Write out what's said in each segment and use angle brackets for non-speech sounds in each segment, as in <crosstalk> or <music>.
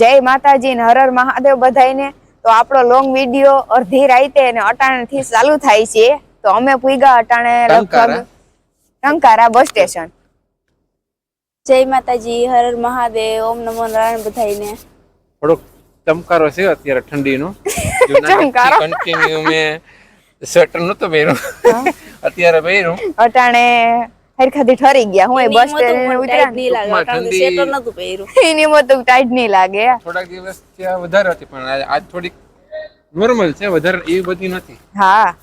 જય માતાજી ને હર હર મહાદેવ બધાયને. તો આપણો લોંગ વીડિયો અડધી રાતે અને અટાણે થી ચાલુ થાય છે. તો અમે પૂગા અટાણે લગભગ ટંકારા. Bus station. જય માતાજી હર હર મહાદેવ ઓમ નમો નારાયણ બધાઈને થોડોક ચમકારો છે અત્યારે ઠંડીનો. ચમકારો? કન્ટિન્યુ મે સ્વેટર નતો પહેર્યું. અત્યારે પહેર્યું અટાણે હરખાથી ઠરી ગયા. હું એ બસ સ્ટેશન ઉતર્યા નહીં લાગે કારણ કે સ્વેટર નતું પહેર્યું. એની મતું ટાઈટ નહીં લાગે. થોડાક દિવસ ત્યાં વધારે હતી પણ આજ- થોડીક નોર્મલ છે વધારે એવી બધી નથી. હા.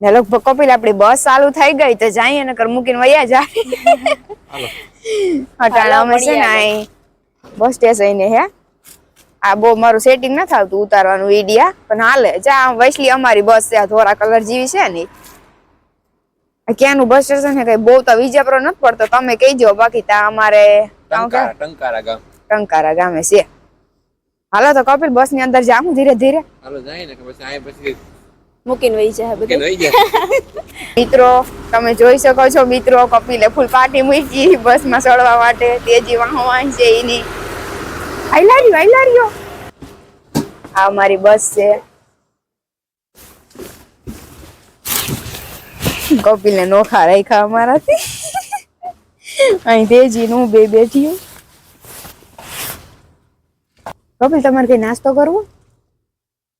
ને લગભગ કપિલ આપડી બસ ચાલુ થઈ ગઈ તો જઈએ નકર મૂકીને વયા જાય. હાલો. અમે છે ને અહીં બસ સ્ટેશન ને હે. આ બહુ મારું સેટિંગ નથી આવતું ઉતારવાનું ઈડિયા પણ હાલે જા વૈસલી અમારી બસ છે આ ધોરા કલર જેવી છે ને ક્યાંનું બસ સ્ટેશન છે કઈ બહુ તો વિજાપરો નથી પડતો. તમે કહીજો બાકી તા અમારે ટંકારા ટંકારા ગામ. ટંકારા ગામે છે. હાલો તો કપિલ બસની અંદર જામું ધીરે ધીરે. હાલો જાય ને પછી આય પછી મૂકીને વહી જાય બધું. <laughs> મિત્રો તમે જોઈ શકો છો મિત્રો કપિલે ફૂલ પાટી મૂકી બસમાં ચડવા માટે. તેજી વાહો છે એની. આઈ લાર્યો આઈ લાર્યો આ અમારી બસ છે. કપિલને નોખા રાખ્યા અમારાથી અહીં તેજી નું બે બેઠી કપિલ તમારે કઈ નાસ્તો કરવો?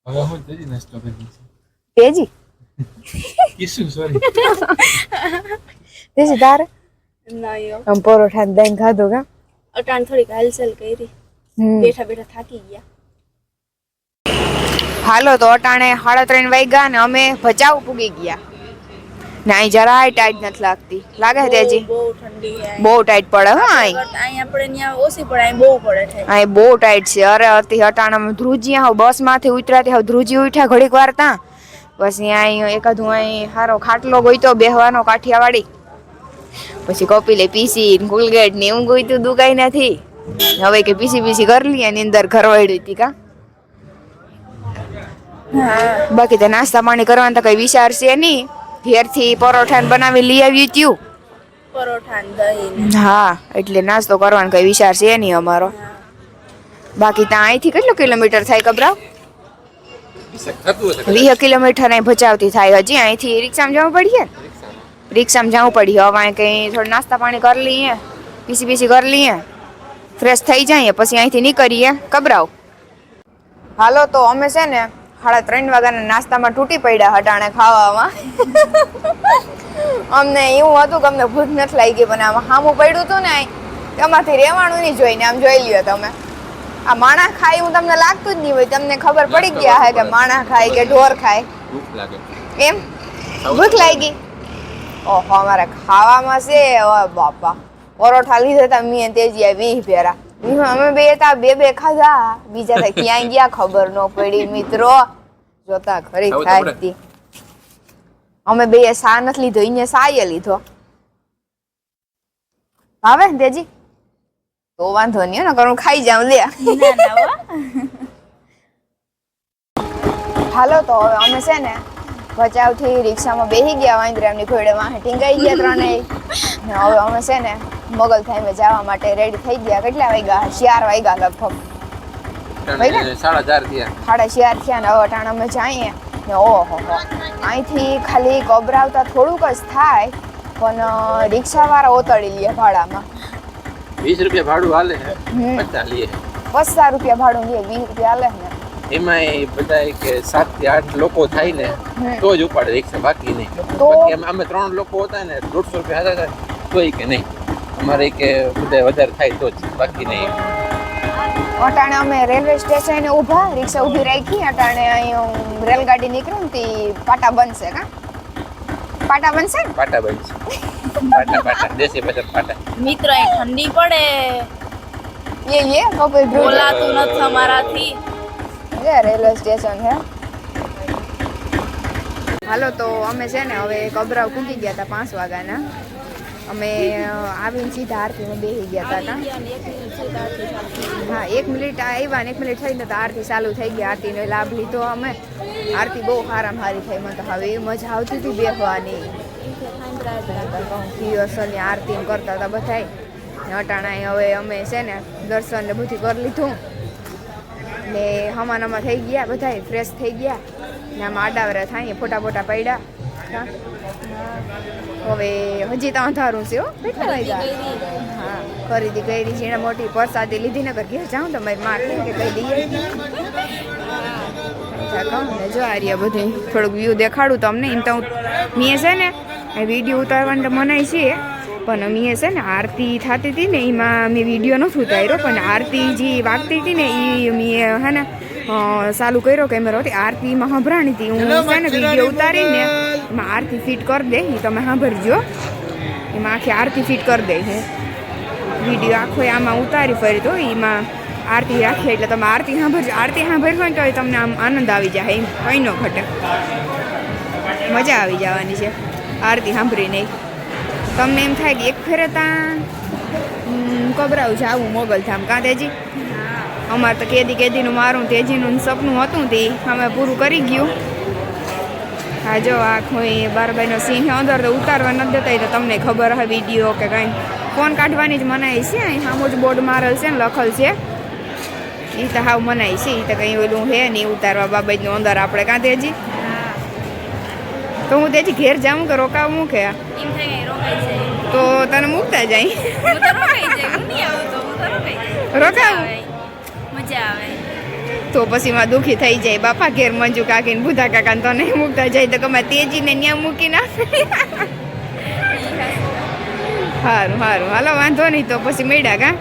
હવે હું જજી નાસ્તો કરી તેજી? કિસુ સોરી તેજી તારે? ના યો. આમ પરોઠા ને દહીં ખાધો કા? અટાણ થોડીક હાલચાલ કરી. બેઠા બેઠા થાકી ગયા. હાલો તો અટાણે સાડા ત્રણ વાગ્યા ને અમે ભચાઉ પૂગી ગયા. ને અહીં જરાય ટાઈટ નથી લાગતી. લાગે તેજી બહુ ઠંડી છે બહુ ટાઈટ પડે હા અહીં અહીં આપણે ત્યાં ઓછી પડે અહીં બહુ પડે છે. અહીં બહુ ટાઈટ છે. અરે અતિ હટાણા ધ્રુજી હવે બસમાંથી ઉતરાતી હવે ધ્રુજી ઉઠ્યા ઘડીક વાર ત્યાં પછી અહીં એકાદું અહીં સારો ખાટલો ગોઈતો બેહવાનો કાઠિયાવાડી. પછી કપિલે પીસી ગુલગેટ ને એવું ગોઈતું દુકાઈ નથી. હવે કે પીસી પીસી કરી લઈએ એની અંદર ઘરવાળી હતી કા. બાકી તો નાસ્તા પાણી કરવાનું તો કઈ વિચાર છે નહીં. ઘેરથી પરોઠાને બનાવી લઈ આવ્યું ત્યું પરોઠા દહીં હા એટલે નાસ્તો કરવાનો કઈ વિચાર છે નહીં અમારો. બાકી ત્યાં અહીંથી કેટલું કિલોમીટર થાય કબરાવ વીસ કિલોમીટર અહીં ભચાવતી થાય હજી. અહીંથી રિક્ષામાં જવું પડીએ? રિક્ષામાં. જવું પડી હવે અહીં કઈ થોડું નાસ્તા પાણી કરી લઈએ. પીસી પીસી કરી લઈએ. ફ્રેશ થઈ જઈએ પછી અહીંથી નીકળીએ. કબરાવ હાલો તો અમે છે ને સાડા ત્રણ વાગ્યાના નાસ્તામાં તૂટી પડ્યા હટાણે ખાવામાં. અમને એવું હતું કે અમને ભૂખ નથી લાગી પણ આમાં હામું પડ્યું હતું ને એમાંથી રહેવાનું નહીં જોઈને આમ જોઈ લ્યો તમે. આ માણા ખાય હું તમને લાગતું જ નહીં હોય તમને ખબર પડી ગયા હે કે માણા ખાય કે ઢોર ખાય. એમ? ભૂખ લાગી. ઓહો અમારે ખાવામાં છે ઓ બાપા. પરોઠા લીધા હતા મેં તેજી વીહ ભેરા. અમે બે હતા બે બે ખાધા. બીજા તો ક્યાંય ગયા ખબર ન પડી મિત્રો. જોતા ખરી તો પડે. હતી. અમે બે સા નથી લીધો એને સાયે લીધો. આવે દેજી તેજી? તો વાંધો નહીં હો ને કરું ખાઈ જાઉં લે. હાલો તો હવે અમે છે ને ભચાઉથી રિક્ષામાં બેસી ગયા વાંદરામની વાહે ટીંગાઈ ગયા ત્રણેય. હવે અમે છે ને મોગલ થાઈમે જવા માટે રેડી થઈ ગયા. કેટલા વાગ્યા? ચાર વાગ્યા લગભગ. સાડા ચાર થયા. ને હવે અટાણે અમે જઈએ. ને ઓહો હો. અહીંથી ખાલી ગભરાવતા થોડુંક જ થાય પણ રિક્ષાવાળા ઓતળી લે ભાડામાં. વીસ રૂપિયા ભાડું હાલે પચાસ રૂપિયા ભાડું લે વીસ રૂપિયા હાલે ને. એમાંય બધા કે સાતથી આઠ લોકો થાય ને તો જ ઉપાડે રિક્ષા બાકી નહીં. અમે ત્રણ લોકો હતા ને દોઢસો રૂપિયા હતા તોય કે નહીં. અમારે કે બધા વધારે થાય તો જ બાકી નહીં. અટાણે અમે રેલવે સ્ટેશને ઊભા રિક્ષા ઊભી રાખી અટાણે અહીં રેલગાડી નીકળી ને પાટા બનશે કા? પાટા બનશે? ને પાટા બનશે. પાટા પાટા દેશી બજાર પાટા. મિત્રો ઠંડી પડે. એ એ બપોર બોલાતું નથી અમારાથી. ये રેલવે સ્ટેશન હે. હાલો, તો અમે છે ને હવે કબરાવ કૂકી ગયા હતા પાંચ વાગ્યાના. અમે આવીને સીધા આરતીમાં બેસી ગયા હતા હા, એક મિનિટ આવ્યા ને એક મિનિટ થઈને તો આરતી ચાલુ થઈ ગઈ. આરતીનો લાભ લીધો અમે. આરતી બહુ સારા સારી થઈ. મને તો હવે મજા આવતી હતી બેસવાની પીઓસલની આરતી કરતા હતા બધાય. અટાણા હવે અમે છે ને દર્શન ને બધું કરી લીધું. ને હમાનામાં થઈ ગયા બધા ફ્રેશ થઈ ગયા. ને આમાં આડાવરા થાય ફોટા ફોટા પડ્યા. હા. હવે હજી તો અંધારું છે હો. ખરીદી કરી છે. એને મોટી પરસાદી લીધી નગર ઘેર જાઉં તો મારી માં કે કહી દઈએ. ને જો આ રહ્યા બધે. થોડુંક વ્યૂ દેખાડું તમને એમ તો હું મેં છે ને વીડિયો ઉતારવાનું તો મનાય છે. પણ મેં છે ને આરતી થતી હતી ને એમાં મેં વીડિયો નથી ઉતાર્યો પણ આરતી જે વાગતી હતી ને એ મેં હે ને ચાલુ કર્યો કેમેરો આરતીમાં સંભરાણી હતી. હું છે ને વીડિયો ઉતારીને એમાં આરતી ફિટ કરી દે એ તમે સાંભળજો એમાં આખી આરતી ફિટ કરી દે હું વીડિયો આખો આમાં ઉતારી ફરી તો એમાં આરતી રાખી એટલે તમે આરતી સાંભળજો આરતી સાંભળશો ને તો તમને આમ આનંદ આવી જાય એમ કંઈ ન ઘટે. મજા આવી જવાની છે. આરતી સાંભળીને તમને એમ થાય કે એક ફેરે ત્યાં કબરાવું છે આવું મોગલધામ કાં તેજી અમારે તો કેદી કેદીનું મારું તેજીનું સપનું હતું તે અમે પૂરું કરી ગયું. હા જો આ કોઈ બારબાઈનો સિંહ અંદર તો ઉતારવા નથી દેતા તો તમને ખબર હોય વીડિયો કે કાંઈ. ફોન કાઢવાની જ મનાઈ છે અહીં સામું જ બોર્ડ મારેલ છે ને લખેલ છે. એ તો હાવ મનાઈ છે એ તો કંઈ ઓલું હે નહીં ઉતારવા બાબાઈનું અંદર આપણે કાં તેજી તો હું તેજી ઘેર જાઉં કે રોકાવું કે? થાય કે રોકાઈ જાય? તો તને મૂકતા જાય. હું તો રોકાઈ જાય હું નહીં આવું તો હું તો રોકાઈ રોકાવું? મજા આવે. તો પછી માં દુખી થઈ જાય બાપા ઘેર મંજુ કાકી ને બુધા કાકા તો નહીં મૂકતા જાય તો કમા તેજીને ત્યાં મૂકી નાખે. સારું સારું હાલો વાંધો નહીં તો પછી મેળ્યા કા?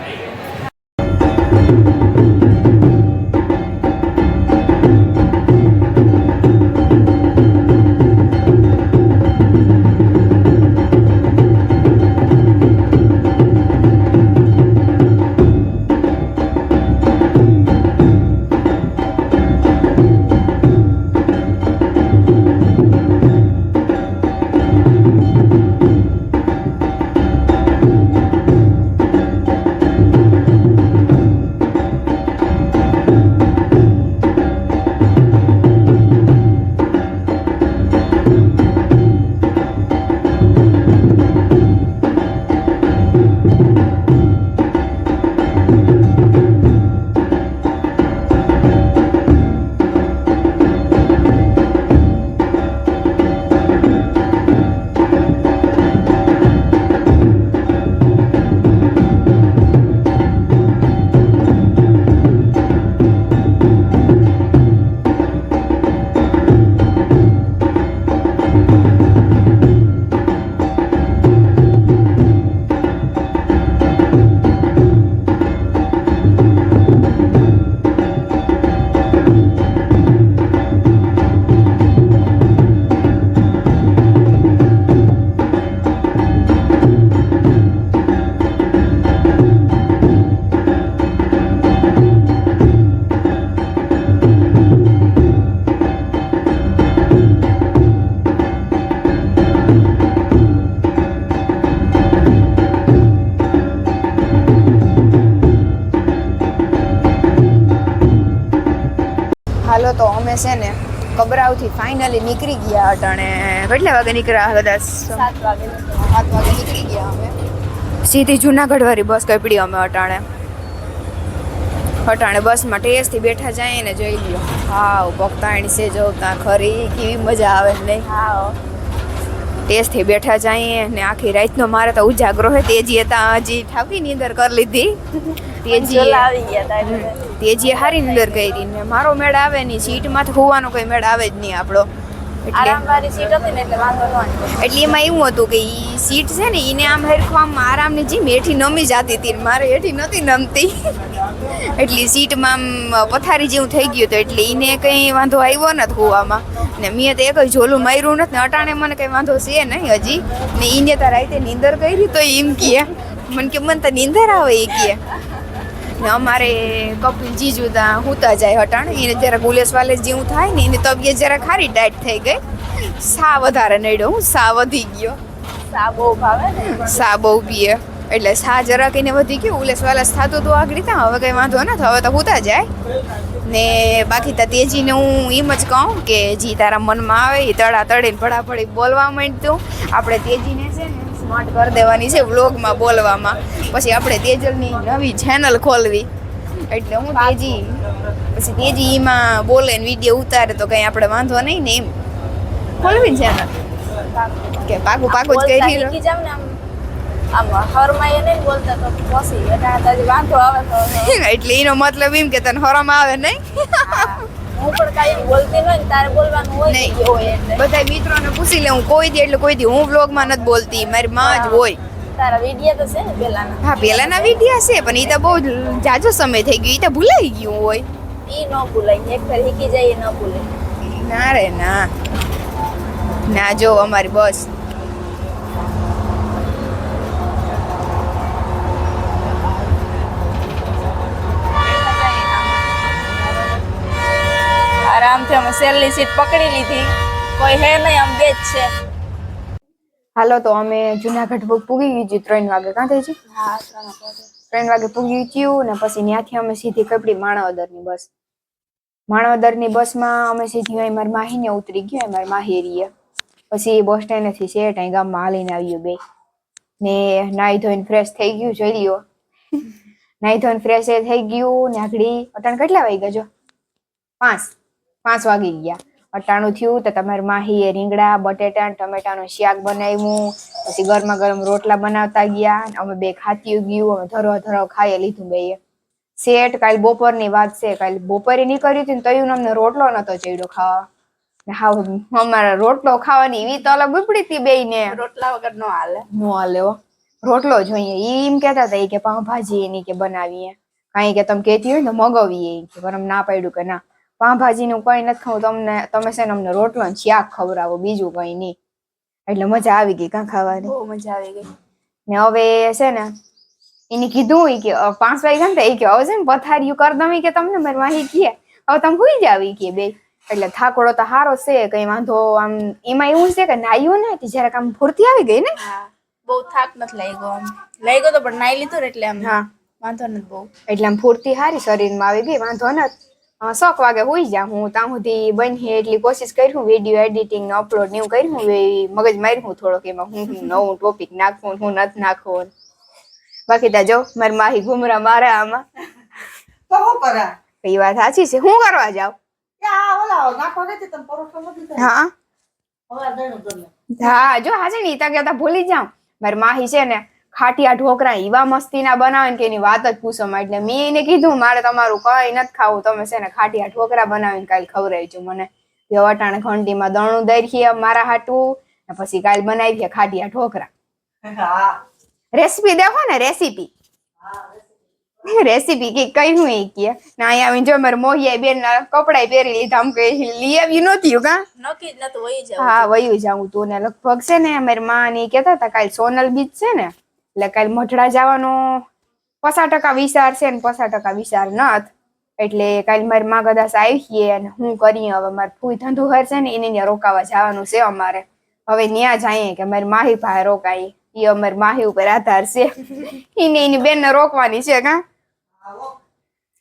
તો અમે છે ને કબરાવથી ફાઇનલી નીકળી ગયા અટાણે કેટલા વાગે નીકળ્યા કદાચ સાત વાગે સાત વાગે નીકળી ગયા અમે. સીધી જુનાગઢ વાળી બસ કપડી અમે અટાણે. અટાણે બસમાં ટેસથી બેઠા જાય ને જોઈ લ્યો. હાવ પગતાણી છે જો ત્યાં ખરી કેવી મજા આવે નહીં? હા ટેસથી બેઠા જઈએ ને આખી રાતનો મારે તો ઉજાગરો હે. તેજી હતા હજી ઠાકી ની અંદર કરી લીધી. તેજી જોલા આવી ગયા તેજી હારી નીંદર કરી ને મારો મેળ આવે નહીં સીટમાં તો હોવાનો કોઈ મેળ આવે જ નહીં આપણો. એટલે એમાં એવું હતું કે એ સીટ છે ને એને આમ હરખું આમ આરામની જેમ હેઠી નમી જતી હતી ને મારે હેઠી નથી નમતી. એટલે સીટમાં પથારી જેવું થઈ ગયું હતું એટલે એને કંઈ વાંધો આવ્યો નથી હોવામાં. ને મેં તો એક ઝોલું માર્યું નથી ને અટાણે મને કંઈ વાંધો છે નહીં હજી. ને એને તો રાતે નીંદર કરી તો એમ કહે. મને કે મને તો નીંદર આવે એ કહે. ને અમારે કપિલ જીજુ ત્યાં હુતા જાય હટાણ એને જરા ગુલેસ વાલે જેવું થાય ને એની તબિયત જરા ખારી ટાઈટ થઈ ગઈ. સા વધારે નડ્યો હું સા વધી ગયો. સા બહુ ભાવે? સા બહુ પીએ. એટલે સા જરાક એને વધી ગયું ઉલેસ વાલસ થતું તો આગળ ત્યાં હવે કંઈ વાંધો નથી હવે તો હુતા જાય. ને બાકી તો તેજીને હું એમ જ કહું કે જી તારા મનમાં આવે એ તળા તળીને પડાપડી બોલવા માંડતું આપણે તેજીને છે ને સ્માર્ટ કરી દેવાની છે વ્લોગમાં બોલવામાં. પછી આપણે તેજલની નવી ચેનલ ખોલવી. એટલે હું તેજી પછી તેજી એમાં બોલે ને વીડિયો ઉતારે તો કઈ આપણે વાંધો નહીં ને એમ. ખોલવી ચેનલ કે પાકું પાકું જ કહી ને આમ હરમાં એ નહીં બોલતા તો પછી એટલે વાંધો આવે તો <laughs> એટલે એનો મતલબ એમ કે તને હરમ આવે નહીં? હું પણ કાંઈ બોલતી નહીં તારે બોલવાનું હોય નહીં. હોય એટલે. બધા મિત્રોને પૂછી લે હું કોઈ દી એટલે કોઈ દી હું વ્લોગમાં નથી બોલતી મારી માં જ હોય. તારા વિડિયા તો છે ને પેલાના. હા પહેલાના વિડીયા છે પણ એ તો બહુ જાજો સમય થઈ ગયો એ તો ભૂલાઈ ગયું હોય. એ ન ભૂલાય એક ફેર શીખી જાય ન ભૂલે. ના રે ના. ના જો અમારી બસ. આરામથી અમે સેલની સીટ પકડી લીધી. કોઈ હે નહીં આમ બે જ છે. હાલો તો અમે જુનાગઢ પૂગી ગઈ છીએ. ત્રણ વાગે કાં થઈ છે? હા ત્રણ વાગે. પૂગી ગયું ને પછી ત્યાંથી અમે સીધી કપડી માણાવદરની બસ. માણાવદરની બસમાં અમે સીધી અહીં મારી માહીને ઉતરી ગયો મારી માહી પછી બસ સ્ટેન્ડથી શેઠ અહીં ગામમાં હાલીને આવ્યો બે. ને નાહી ધોઈને ફ્રેશ થઈ ગયું જોઈ લ્યો. <laughs> નાહી ધોઈને ફ્રેશ થઈ ગયું ને આગળી અટાણ કેટલા વાગ્યા જો? પાંચ. પાંચ વાગી ગયા. અટાણું થયું તો તમારે માહી રીંગણા બટેટા ટમેટાનું શાક બનાવ્યું. પછી ગરમા ગરમ રોટલા બનાવતા ગયા. અમે બે ખાતી ગયું. અમે ધરો ધરો ખાઈ લીધું બે શેઠ કાલ બપોરની વાત છે. કાલ બપોરે નીકળ્યું હતું તયું અમને રોટલો નતો ચડ્યો ખાવા. હા અમારા રોટલો ખાવાની એવી અલગ ઉપડી હતી બે ને રોટલા વગર નો હાલે. નો હાલે રોટલો જોઈએ. એમ કેતા હતા કે કે પાઉંભાજી એની કે બનાવીએ. કાંઈ કે તમે કહેતી હોય ને મગાવીએ કે. પણ ના પાડ્યું કે ના. પાઉંભાજી નું કઈ નથી ખાવું તમને તમે છે ને અમને રોટલો ને શાક ખવડાવો બીજું કઈ નહીં. એટલે મજા આવી ગઈ કાં ખાવાની? બહુ મજા આવી ગઈ. ને હવે છે ને એને કીધું કે પાંચ વાગ્યા ને એ કે હવે છે ને પથારીયું કર દમ કે તમને મારી માહી કીએ હવે તમે હુઈ જાવી કે બે. એટલે થાકોડો તો હારો છે કઈ વાંધો આમ એમાં એવું છે કે નાયું ને જરાક આમ ફૂર્તી આવી ગઈ ને? બહુ થાક નથી લાગ્યો આમ. લાગ્યો તો પણ નાઈ લીધું ને એટલે આમ હા. વાંધો નથી બહુ. એટલે આમ ફૂર્તી હારી શરીરમાં આવી ગઈ વાંધો નથી. શોખ વાગે હોઈ જા હું. ત્યાં સુધી બની એટલી કોશિશ કર્યું વીડિયો એડિટિંગ ને અપલોડ ને એવું કર્યું એ મગજ માર્યું થોડોક એમાં. હું હું નવું ટોપિક નાખું હું નથી નાખું. બાકી તા જો મારી માહી ગુમરા મારે આમાં. તો હું કરા? એ વાત સાચી છે. હું કરવા જાવ ત્યાં. હા. હા જો હાજર ને ત્યાં કહેતા ભૂલી જાઉં. મારી માહી છે ને ખાટિયા ઢોકરા એવા મસ્તીના બનાવે ને કે એની વાત જ પૂછો માં એટલે મેં એને કીધું મારે તમારું કઈ નથી ખાવું. તમે છે ને ખાટિયા ઢોકરા બનાવીને કાલ ખવડાવજો મને. વટાણે ઘંટીમાં દણું દરખીએ મારા હાટું પછી કાલ બનાવીએ ખાટિયા ઢોકરા. રેસીપી દેખો ને રેસીપી. રેસીપી કે કઈ હું એ કે? ના અહીંયા આવીને જો મારે મોહિયા બેન ના કપડા પહેરી લીધા આમ કઈ લઈ આવી નહોતી કા? નક્કી જ નતું વહી જાવ હા વયું જાઉં તું. ને લગભગ છે ને મારી માં ને કહેતા હતા કાલ સોનલ બીચ છે ને એટલે કાલ મઢડા જવાનો પચાસ ટકા વિચાર છે ને પચાસ ટકા વિચાર નથ એટલે કાલ મારી માં કદાચ આવીએ અને હું કરીએ હવે મારે ફૂઈ ધંધુ છે ને એને ત્યાં રોકાવા જવાનું છે અમારે. હવે ત્યાં જઈએ કે મારી માહી ભાઈ રોકાઈ એ અમારી માહી ઉપર આધાર છે. એને એની બેનને રોકવાની છે કા?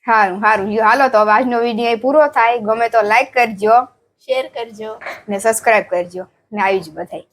સારું સારું હાલો તો હવે આજનો વીડિયો પૂરો થાય. ગમે તો લાઈક કરજો. શેર કરજો. ને સબસ્ક્રાઇબ કરજો. ને આવી જ બધાય.